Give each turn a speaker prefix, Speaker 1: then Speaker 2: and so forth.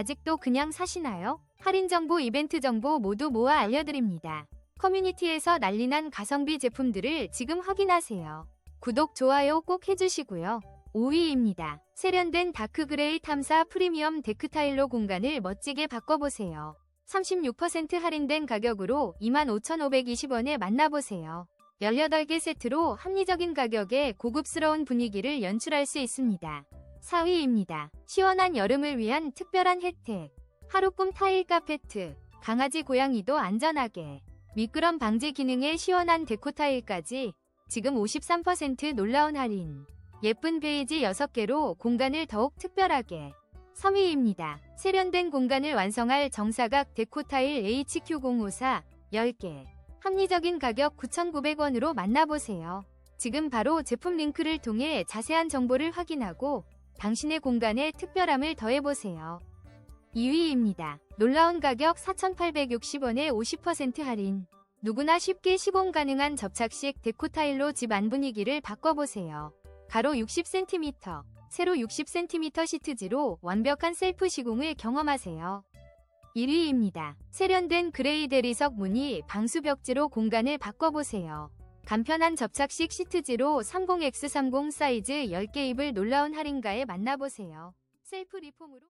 Speaker 1: 아직도 그냥 사시나요? 할인 정보, 이벤트 정보 모두 모아 알려드립니다. 커뮤니티에서 난리난 가성비 제품들을 지금 확인하세요. 구독, 좋아요 꼭 해주시고요. 5위입니다. 세련된 다크그레이 탐사 프리미엄 데크 타일로 공간을 멋지게 바꿔보세요. 36% 할인된 가격으로 25,520원에 만나보세요. 18개 세트로 합리적인 가격에 고급스러운 분위기를 연출할 수 있습니다. 4위입니다. 시원한 여름을 위한 특별한 혜택. 하루꿈 타일 카페트. 강아지 고양이도 안전하게. 미끄럼 방지 기능의 시원한 데코 타일까지 지금 53% 놀라운 할인. 예쁜 베이지 6개로 공간을 더욱 특별하게. 3위입니다. 세련된 공간을 완성할 정사각 데코 타일 HQ054 10개. 합리적인 가격 9,900원으로 만나보세요. 지금 바로 제품 링크를 통해 자세한 정보를 확인하고 당신의 공간에 특별함을 더해보세요. 2위입니다. 놀라운 가격 4,860원에 50% 할인. 누구나 쉽게 시공 가능한 접착식 데코 타일로 집 안 분위기를 바꿔보세요. 가로 60cm, 세로 60cm 시트지로 완벽한 셀프 시공을 경험하세요. 1위입니다. 세련된 그레이 대리석 무늬 방수 벽지로 공간을 바꿔보세요. 간편한 접착식 시트지로 30X30 사이즈 10개 입을 놀라운 할인가에 만나보세요. 셀프 리폼으로